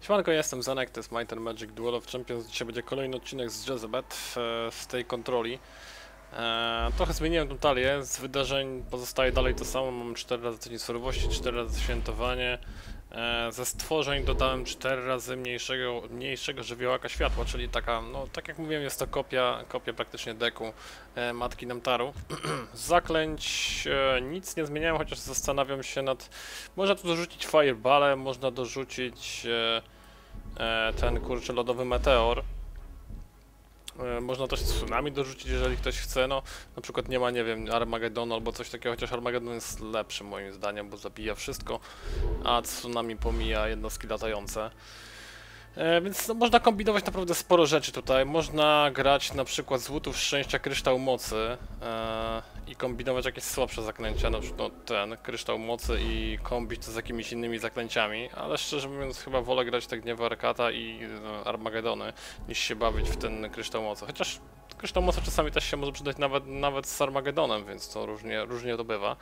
Siemanko, jestem Zanek, to jest Might Magic Duel of Champions. Dzisiaj będzie kolejny odcinek z Jezebet e, z tej kontroli. E, trochę zmieniłem tą talię, z wydarzeń pozostaje dalej to samo, mam 4 razy tydzień surowości, 4 razy świętowanie. E, ze stworzeń dodałem 4 razy mniejszego, mniejszego żywiołaka światła, czyli taka, no tak jak mówiłem, jest to kopia, kopia praktycznie deku e, Matki Namtaru. z zaklęć e, nic nie zmieniałem, chociaż zastanawiam się nad... Można tu dorzucić fireballę, można dorzucić e, e, ten kurczę lodowy meteor. E, Można też tsunami dorzucić, jeżeli ktoś chce, no na przykład nie ma, nie wiem, Armagedonu albo coś takiego, chociaż Armagedon jest lepszy moim zdaniem, bo zabija wszystko, a tsunami pomija jednostki latające. E, więc no, można kombinować naprawdę sporo rzeczy tutaj. Można grać na przykład z szczęścia kryształ mocy e, i kombinować jakieś słabsze zaklęcia, na przykład no, ten kryształ mocy i kombić to z jakimiś innymi zaklęciami, ale szczerze mówiąc chyba wolę grać te gniewy Arkata i e, Armagedony niż się bawić w ten kryształ mocy. Chociaż kryształ mocy czasami też się może przydać nawet, nawet z Armagedonem, więc to różnie, różnie to bywa.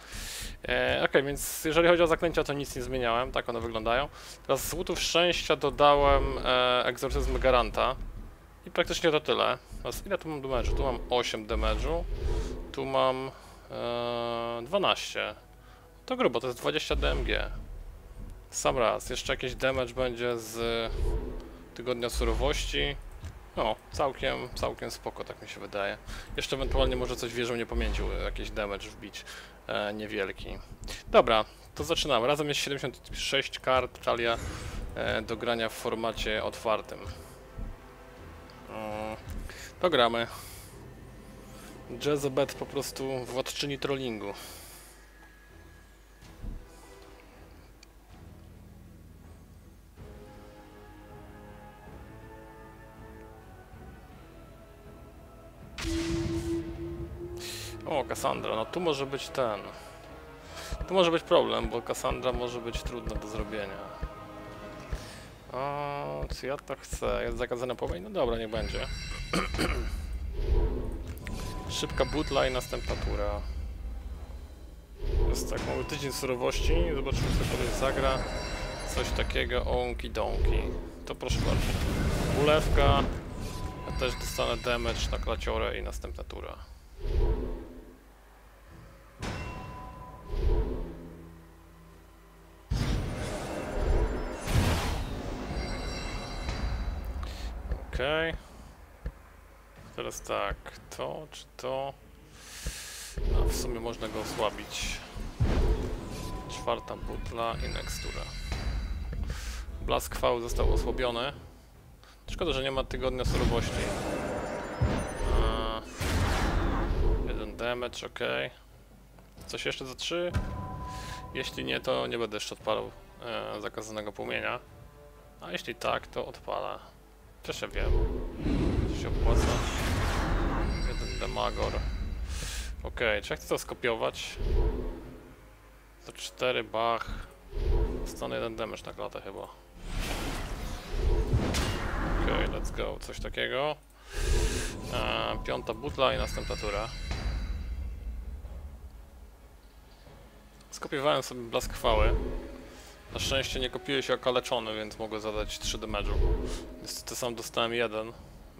E, Okej, więc jeżeli chodzi o zaklęcia, to nic nie zmieniałem, tak one wyglądają. Teraz z łutów szczęścia dodałem e, egzorcyzm Garanta. I praktycznie to tyle. Teraz ile tu mam damage'u? Tu mam 8 damage'u. Tu mam e, 12. To grubo, to jest 20 DMG. Sam raz. Jeszcze jakiś damage będzie z tygodnia surowości. No, całkiem, całkiem spoko, tak mi się wydaje. Jeszcze ewentualnie może coś wieżą niepamięci, jakiś damage wbić e, niewielki. Dobra, to zaczynamy. Razem jest 76 kart, talia e, do grania w formacie otwartym. Mm, To gramy. Jezebet po prostu władczyni trollingu. O, Cassandra, no tu może być ten. Tu może być problem, bo Cassandra może być trudna do zrobienia. O, czy ja to chcę? Jest zakazane płomień? No dobra, nie będzie. Szybka butla i następna tura. Jest tak, mamy tydzień surowości. Zobaczymy, co koleś zagra. Coś takiego, onki donki. To proszę bardzo. Ulewka. Ja też dostanę damage na klaciorę i następna tura. Okej. Teraz tak, to czy to? A w sumie można go osłabić. Czwarta butla i nextura. Blask V został osłabiony. Szkoda, że nie ma tygodnia surowości. A, jeden damage, ok. Coś jeszcze za trzy? Jeśli nie, to nie będę jeszcze odpalał e, zakazanego płomienia. A jeśli tak, to odpala. Ja wiem. To się opłaca. Jeden demagor. Okej, czy ja chcę to skopiować? To 4 bach. Dostanę jeden damage na klatę chyba. Okej, let's go. Coś takiego. Piąta butla i następna tura. Skopiowałem sobie blask chwały. Na szczęście nie kopiuje się okaleczony, więc mogę zadać 3 damage'u. Niestety sam dostałem jeden,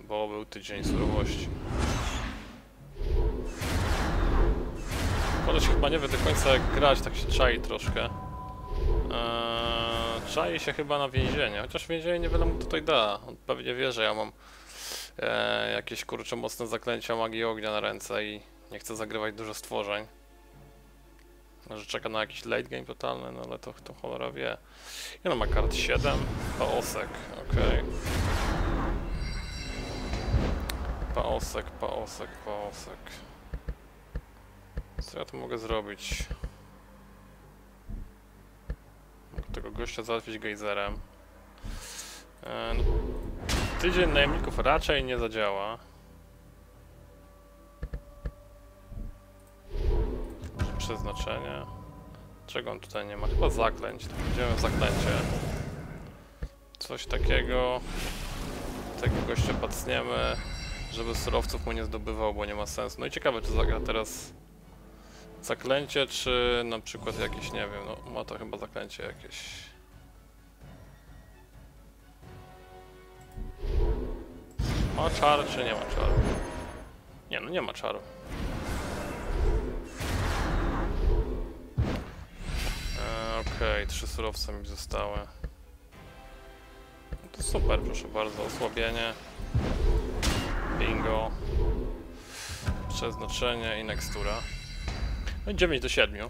bo był tydzień surowości. Koleś chyba nie wie do końca jak grać, tak się czai troszkę. Eee, czai się chyba na więzienie, chociaż więzienie niewiele mu tutaj da. On pewnie wie, że ja mam eee, jakieś kurcze mocne zaklęcia magii ognia na ręce i nie chcę zagrywać dużo stworzeń. Może czeka na jakiś late game totalny, no ale to, to cholera wie. Ile ma kart? 7? Paosek, okej. Paosek, paosek, paosek. Co ja tu mogę zrobić? Mogę tego gościa załatwić gejzerem. E, no, tydzień najemników raczej nie zadziała. przeznaczenie. Czego on tutaj nie ma? Chyba zaklęć. Tak, idziemy zaklęcie. Coś takiego. Takiego gościa pacniemy, żeby surowców mu nie zdobywał, bo nie ma sensu. No i ciekawe, czy zagra teraz zaklęcie, czy na przykład jakieś, nie wiem, no ma to chyba zaklęcie jakieś. Ma czar, czy nie ma czaru? Nie, no nie ma czaru. Okej, trzy surowce mi zostały. To super, proszę bardzo. Osłabienie. Bingo. Przeznaczenie i nekstura. No i 9 do 7.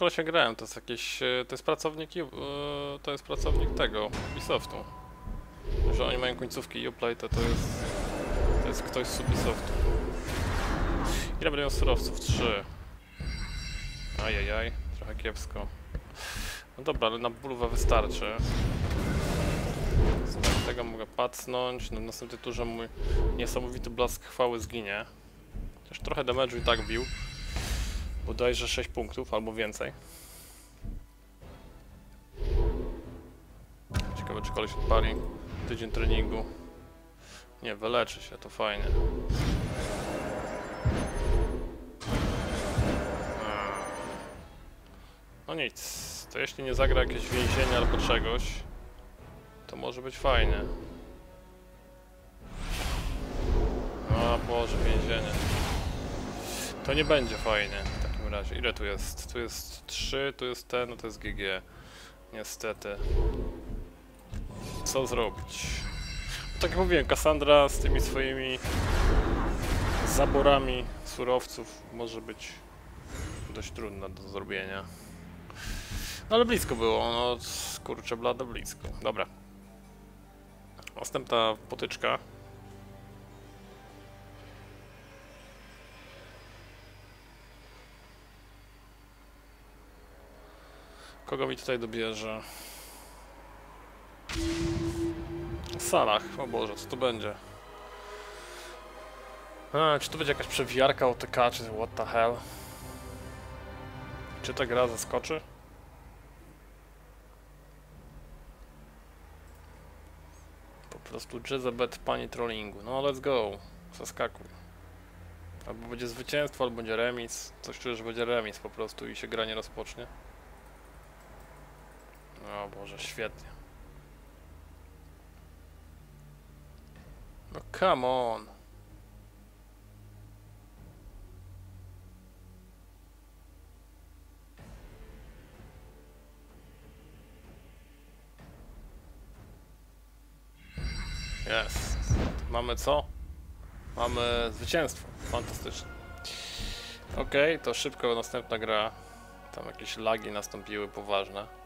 Kolesiem grałem, to jest jakiś, e, to jest pracownik, e, to jest pracownik tego, Ubisoftu. Że oni mają końcówki Uplay, to to jest, to jest ktoś z Ubisoftu. Ile miał surowców? 3. Ajajaj, trochę kiepsko. No dobra, ale na bulwę wystarczy. Z tego mogę pacnąć, na następnej turze mój niesamowity blask chwały zginie. Chociaż trochę damage'u i tak bił. Bodajże 6 punktów albo więcej. Ciekawe czy koleś odpali. Tydzień treningu. Nie, wyleczy się, to fajnie. Eee. No nic, to jeśli nie zagra jakieś więzienie albo czegoś, to może być fajnie. O Boże, więzienie. To nie będzie fajnie razie. Ile tu jest? Tu jest 3, tu jest ten, no to jest GG. Niestety. Co zrobić? Tak jak mówiłem, Cassandra z tymi swoimi zaborami surowców może być dość trudna do zrobienia. No ale blisko było, no kurczę blado blisko. Dobra. Następna potyczka. Kogo mi tutaj dobierze? Salach, o Boże, co to będzie? A, czy to będzie jakaś przewijarka OTK, czy what the hell? Czy ta gra zaskoczy? Po prostu Jezebet pani trollingu. No let's go. Zaskakuj. Albo będzie zwycięstwo, albo będzie remis. Coś czuję, że będzie remis po prostu i się gra nie rozpocznie. O Boże, świetnie. No come on. Jest. Mamy co? Mamy zwycięstwo. Fantastycznie. Okej, to szybko następna gra. Tam jakieś lagi nastąpiły poważne.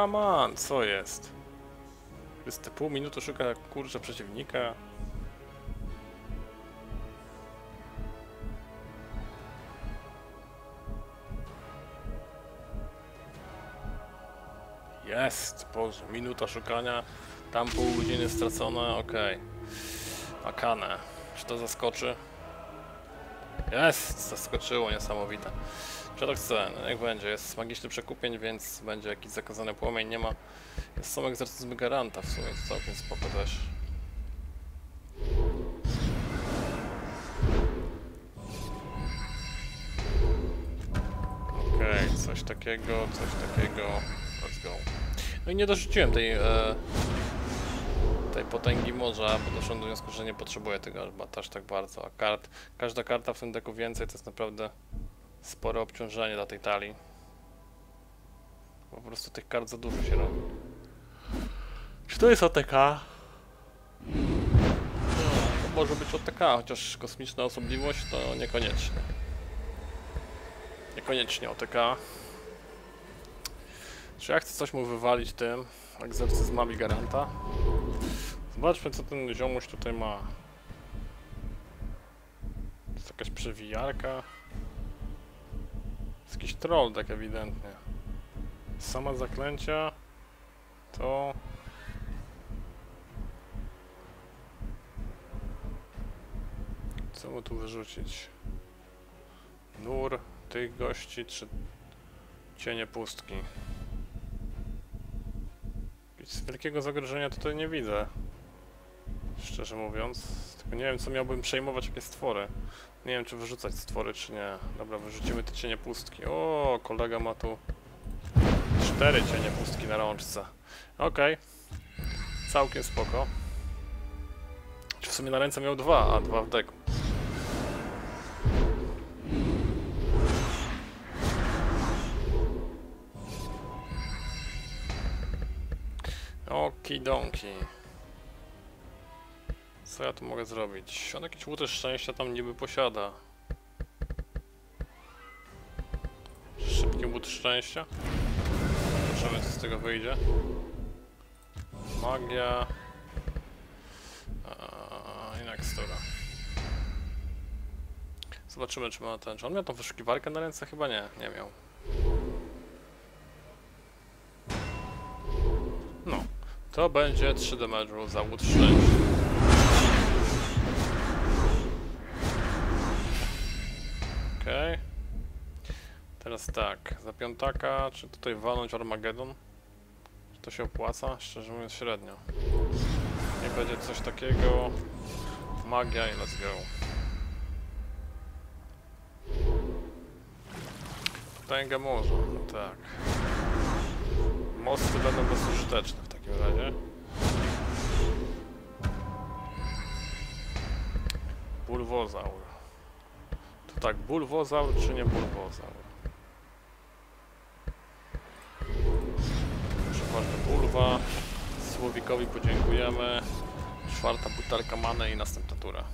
Come on, co jest? Przez te pół minuty szuka kurczę przeciwnika. Jest, Boże, minuta szukania, tam pół godziny stracone, okej. Akane, czy to zaskoczy? Jest, zaskoczyło, niesamowite. Chcę? No, niech będzie. Jest magiczny przekupień, więc będzie jakiś zakazany płomień. Nie ma. Jest są egzorcyzmy garanta w sumie, to całkiem spoko też. Okej, coś takiego, coś takiego. Let's go. No i nie dorzuciłem tej, e, tej potęgi morza, bo doszedłem do wniosku, że nie potrzebuję tego aż tak bardzo. A kart, każda karta w tym deku więcej to jest naprawdę spore obciążenie dla tej talii. Po prostu tych kart za dużo się robi. Czy to jest OTK? No, to może być OTK, chociaż kosmiczna osobliwość to niekoniecznie. Niekoniecznie OTK. Czy ja chcę coś mu wywalić tym egzorcyzmami garanta? Zobaczmy co ten ziomuś tutaj ma. To jest jakaś przewijarka. Jest jakiś troll tak ewidentnie. Sama zaklęcia to... Co mu tu wyrzucić? Nur tych gości, czy cienie pustki? Nic wielkiego zagrożenia tutaj nie widzę. Szczerze mówiąc. Nie wiem, co miałbym przejmować, jakie stwory. Nie wiem, czy wyrzucać stwory, czy nie. Dobra, wyrzucimy te cienie pustki. O, kolega ma tu cztery cienie pustki na rączce. Okej. Całkiem spoko. Czy w sumie na ręce miał dwa, a dwa w deku. Okidonki. Co ja tu mogę zrobić? On jakieś łuty szczęścia tam niby posiada. Szybki łód szczęścia. Zobaczymy co z tego wyjdzie. Magia. Eee, I Nextura. Zobaczymy czy ma ten. Czy on miał tą wyszukiwarkę na ręce? Chyba nie, nie miał. No. To będzie 3 damage'u za łód szczęścia. Okej. Teraz tak, za piątaka, czy tutaj walnąć Armageddon? Czy to się opłaca? Szczerze mówiąc średnio. Nie będzie coś takiego. Magia i let's go. Potęga morza, no tak. Mosty będą bezużyteczne w takim razie. Bulwozaur. Tak, bulwozaur czy nie bulwozaur? Przeważnie bulwa. Słowikowi podziękujemy. Czwarta butelka many i następna tura.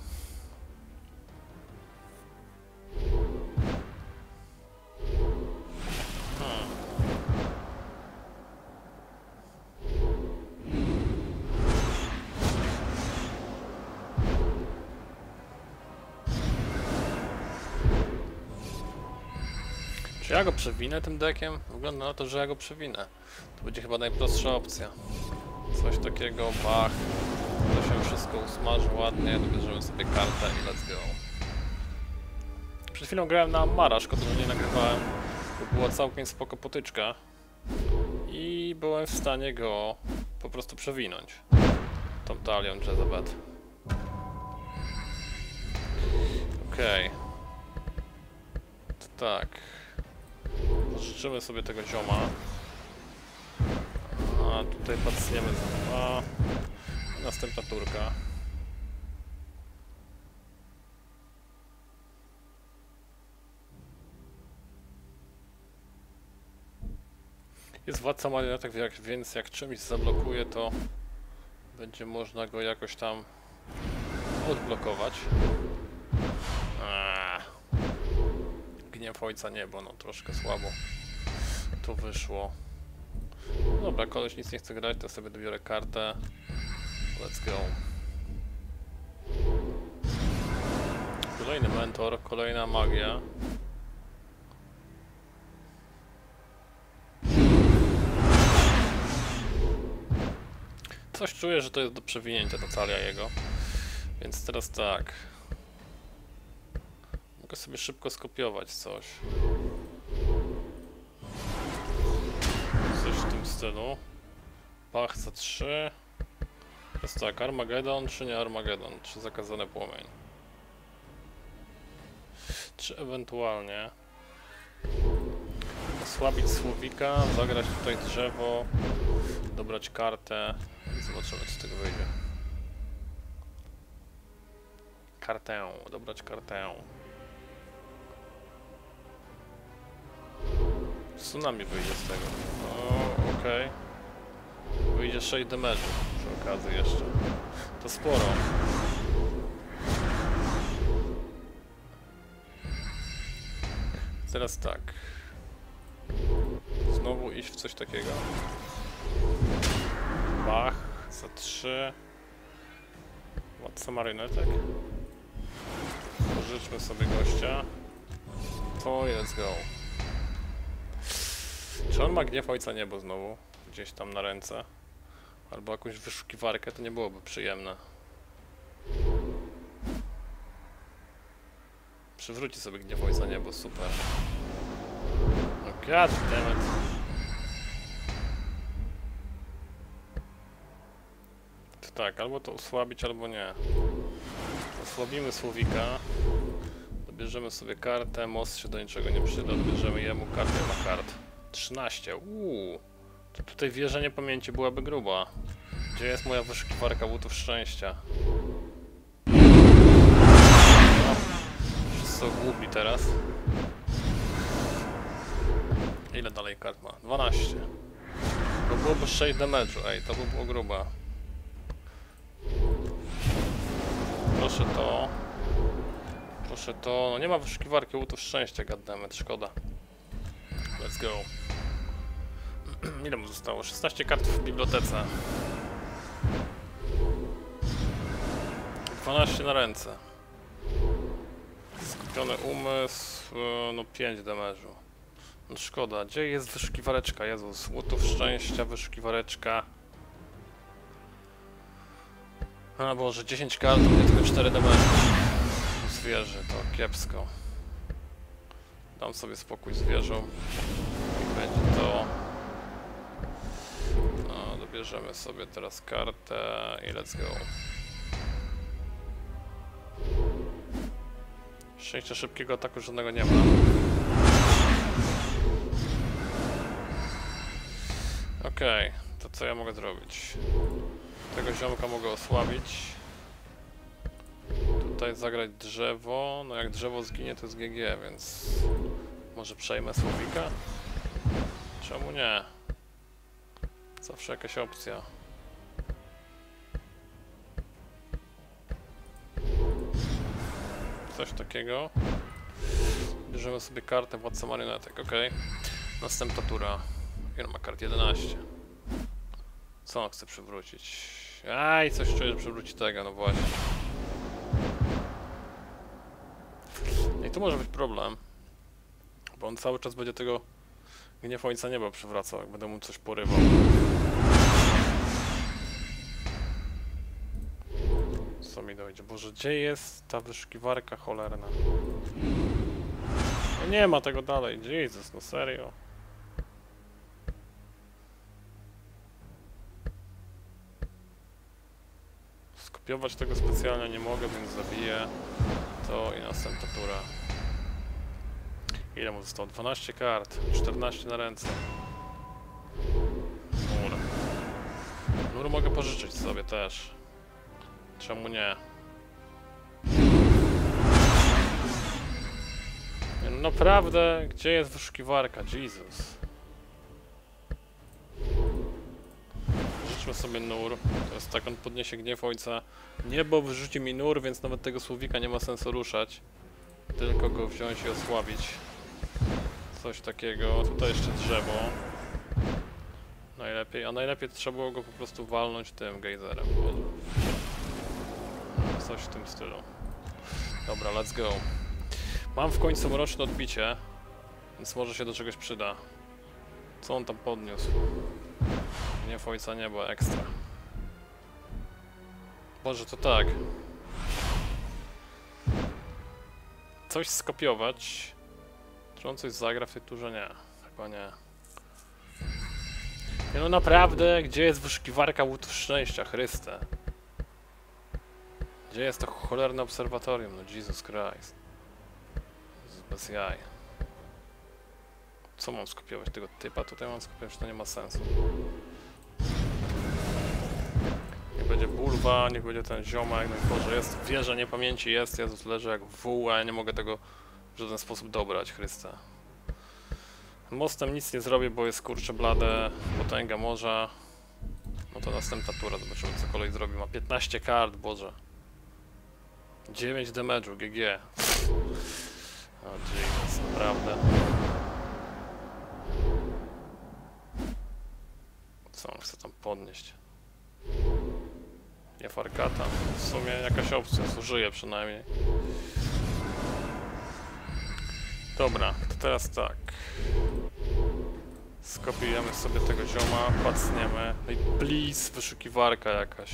Ja go przewinę tym dekiem? Wygląda na to, że ja go przewinę. To będzie chyba najprostsza opcja. Coś takiego, bach. To się wszystko usmaży ładnie, dobierzemy sobie kartę i let's go. Przed chwilą grałem na Amara, szkoda, że nie nagrywałem, bo była całkiem spoko potyczka. I byłem w stanie go po prostu przewinąć. Tą talią Jezebet. Okej. To tak. Życzymy sobie tego zioma. A tutaj za dwa. Następna turka. Jest władca marionetek, więc jak czymś zablokuje, to będzie można go jakoś tam odblokować. Gniew ojca niebo, no troszkę słabo to wyszło. Dobra, koleś nic nie chce grać, to sobie dobiorę kartę. Let's go. Kolejny mentor, kolejna magia. Coś czuję, że to jest do przewinięcia ta talia jego. Więc teraz tak. Mogę sobie szybko skopiować coś. Coś w tym stylu. Pach za 3. Jest tak, Armageddon czy nie Armageddon? Czy zakazany płomień? Czy ewentualnie osłabić słowika, zagrać tutaj drzewo, dobrać kartę i zobaczymy co z tego wyjdzie. Kartę, dobrać kartę. Tsunami wyjdzie z tego. O, okej. Wyjdzie 6 damage'u przy okazji jeszcze. To sporo. Teraz tak. Znowu iść w coś takiego. Bach za 3. Władca marynetek. Pożyczmy sobie gościa. To let's go. Czy on ma gniew ojca niebo znowu? Gdzieś tam na ręce? Albo jakąś wyszukiwarkę, to nie byłoby przyjemne. Przywróci sobie gniew ojca niebo, super. Oh god damn it. Tak, albo to osłabić, albo nie. Osłabimy Słowika. Dobierzemy sobie kartę, most się do niczego nie przyda, dobierzemy jemu kartę, ma kart. 13, uuu. To tutaj wieża niepamięci byłaby gruba. Gdzie jest moja wyszukiwarka łutów szczęścia? No, Wszyscy są głupi teraz. Ile dalej kart ma? 12. To byłoby 6 damage'u, ej, to by było gruba. Proszę to. Proszę to. No nie ma wyszukiwarki łutów szczęścia, goddammit, szkoda. Let's go. Ile mu zostało? 16 kart w bibliotece. 12 na ręce. Skupiony umysł, e, no 5 damage'u. No szkoda, gdzie jest wyszukiwareczka? Jezus, łutów szczęścia, wyszukiwareczka. A Boże, 10 kart, to mnie tylko 4 damage'u. Zwierzę, to kiepsko. Dam sobie spokój z wieżą. I będzie to. Dobierzemy sobie teraz kartę i let's go. Szczęścia szybkiego ataku żadnego nie ma. Okej, to co ja mogę zrobić? Tego ziomka mogę osłabić. Tutaj zagrać drzewo. No jak drzewo zginie to jest GG, więc może przejmę Słowika? Czemu nie? Zawsze jakaś opcja. Coś takiego. Bierzemy sobie kartę Władca Marionetek, ok. Następna tura. Ile ma kart? 11. Co on chce przywrócić? Aj, coś czuję, że przywróci tego, no właśnie. I tu może być problem. Bo on cały czas będzie tego gniew ojca nieba przywracał, jak będę mu coś porywał. Dojdzie? Boże, gdzie jest ta wyszukiwarka cholerna? No nie ma tego dalej, Jezus, no serio. Skopiować tego specjalnie nie mogę, więc zabiję to i następna tura. Ile mu zostało? 12 kart, 14 na ręce. Nur. Nur mogę pożyczyć sobie też. Czemu nie? Naprawdę, gdzie jest wyszukiwarka? Jesus. Życzmy sobie nur. To jest tak, on podniesie gniew ojca. Niebo wyrzuci mi nur, więc nawet tego słowika nie ma sensu ruszać. Tylko go wziąć i osłabić. Coś takiego. Tutaj jeszcze drzewo. Najlepiej, a najlepiej trzeba było go po prostu walnąć tym gejzerem. Coś w tym stylu. Dobra, let's go. Mam w końcu mroczne odbicie, więc może się do czegoś przyda. Co on tam podniósł? Nie w ojca nieba, ekstra. Może to tak. Coś skopiować. Czy on coś zagra w tej turze? Nie. Chyba nie. Nie no naprawdę, gdzie jest wyszukiwarka łutów szczęścia, Chryste? Gdzie jest to cholerne obserwatorium? No Jesus Christ. Bez jaj. Co mam skopiować tego typa? Tutaj mam skopiować, to nie ma sensu. Niech będzie bulwa, niech będzie ten ziomek, Boże, jest wieża niepamięci, jest, Jezus leży jak wół, a ja nie mogę tego w żaden sposób dobrać, Chryste. Mostem nic nie zrobię, bo jest kurcze blade, potęga morza. No to następna tura, zobaczymy co kolej zrobi. Ma 15 kart, Boże. 9 damage'u, GG. O Jesus, naprawdę. Co on chce tam podnieść? Nie farkata. W sumie jakaś opcja, zużyje przynajmniej. Dobra, to teraz tak. Skopiujemy sobie tego zioma, pacniemy. No i please, wyszukiwarka jakaś.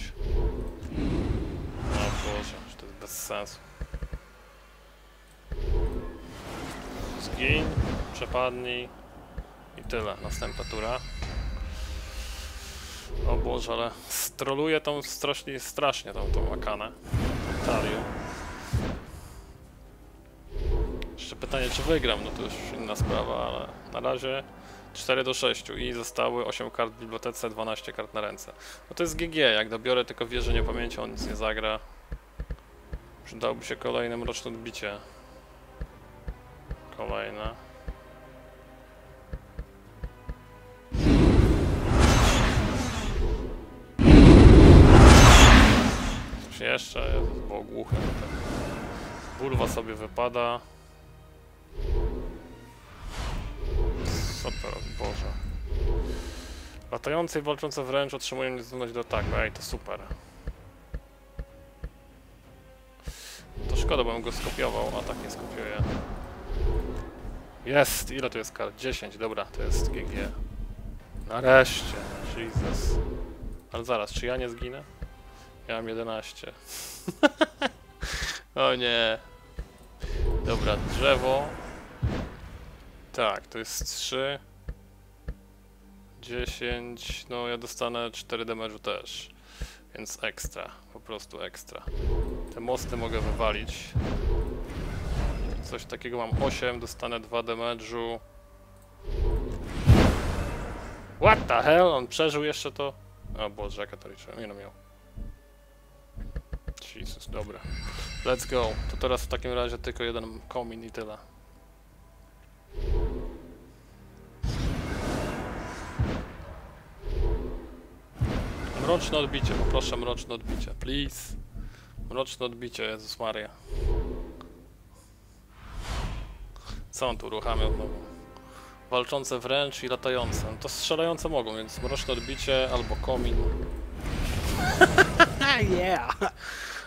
O Boże, że to jest bez sensu. Zgiń, przepadnij i tyle. Następna tura. O Boże, ale stroluję tą strasznie, strasznie tą, tą Akanę. Talię. Jeszcze pytanie, czy wygram, no to już inna sprawa, ale na razie 4 do 6 i zostały 8 kart w bibliotece, 12 kart na ręce. No to jest GG, jak dobiorę tylko wieżę niepamięci, on nic nie zagra. Przydałoby się kolejne mroczne odbicie. Kolejne. Coś jeszcze, Jezus, było głuche. Sobie wypada. Co to robi? Boże. Latające i walczące wręcz otrzymują niezdolność do ataku. Ej, to super. To szkoda, bym go skopiował, a tak nie skopiuję. Jest! Ile tu jest kart? 10, dobra, to jest GG. Nareszcie! Jesus. Ale zaraz, czy ja nie zginę? Ja mam 11. o nie. Dobra, drzewo. Tak, to jest 3. 10. No ja dostanę 4 damage'u też. Więc ekstra, po prostu ekstra. Te mosty mogę wywalić. Coś takiego mam 8, dostanę 2 damage'u. What the hell? On przeżył jeszcze to? O Boże, jaka to liczyłem. Nie no miał. Jesus, dobra. Let's go. To teraz w takim razie tylko jeden komin i tyle. Mroczne odbicie, poproszę mroczne odbicie, please. Mroczne odbicie, Jezus Maria. Co on tu uruchamia znowu? Walczące wręcz i latające. No to strzelające mogą, więc mroczne odbicie albo komin. yeah.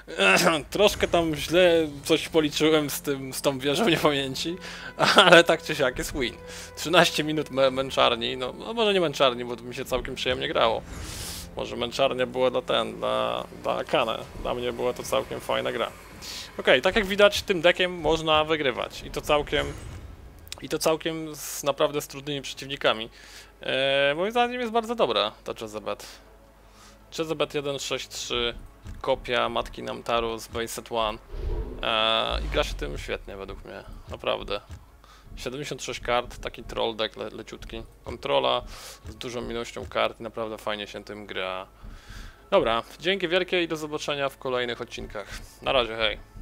Troszkę tam źle coś policzyłem z tym, z tą wieżą niepamięci, ale tak czy siak jest win. 13 minut mę męczarni, no, no może nie męczarni, bo mi się całkiem przyjemnie grało. Może męczarnia była dla ten, dla, dla Kanę. Dla mnie była to całkiem fajna gra. Okej, tak jak widać, tym dekiem można wygrywać i to całkiem i to całkiem z naprawdę z trudnymi przeciwnikami. Eee, moim zdaniem jest bardzo dobra ta Jezebet. Jezebet 163, kopia matki Namtaru z Base Set 1 eee, i gra się tym świetnie według mnie, naprawdę. 76 kart, taki troll deck le leciutki. Kontrola z dużą ilością kart naprawdę fajnie się tym gra. Dobra, dzięki wielkie i do zobaczenia w kolejnych odcinkach. Na razie, hej.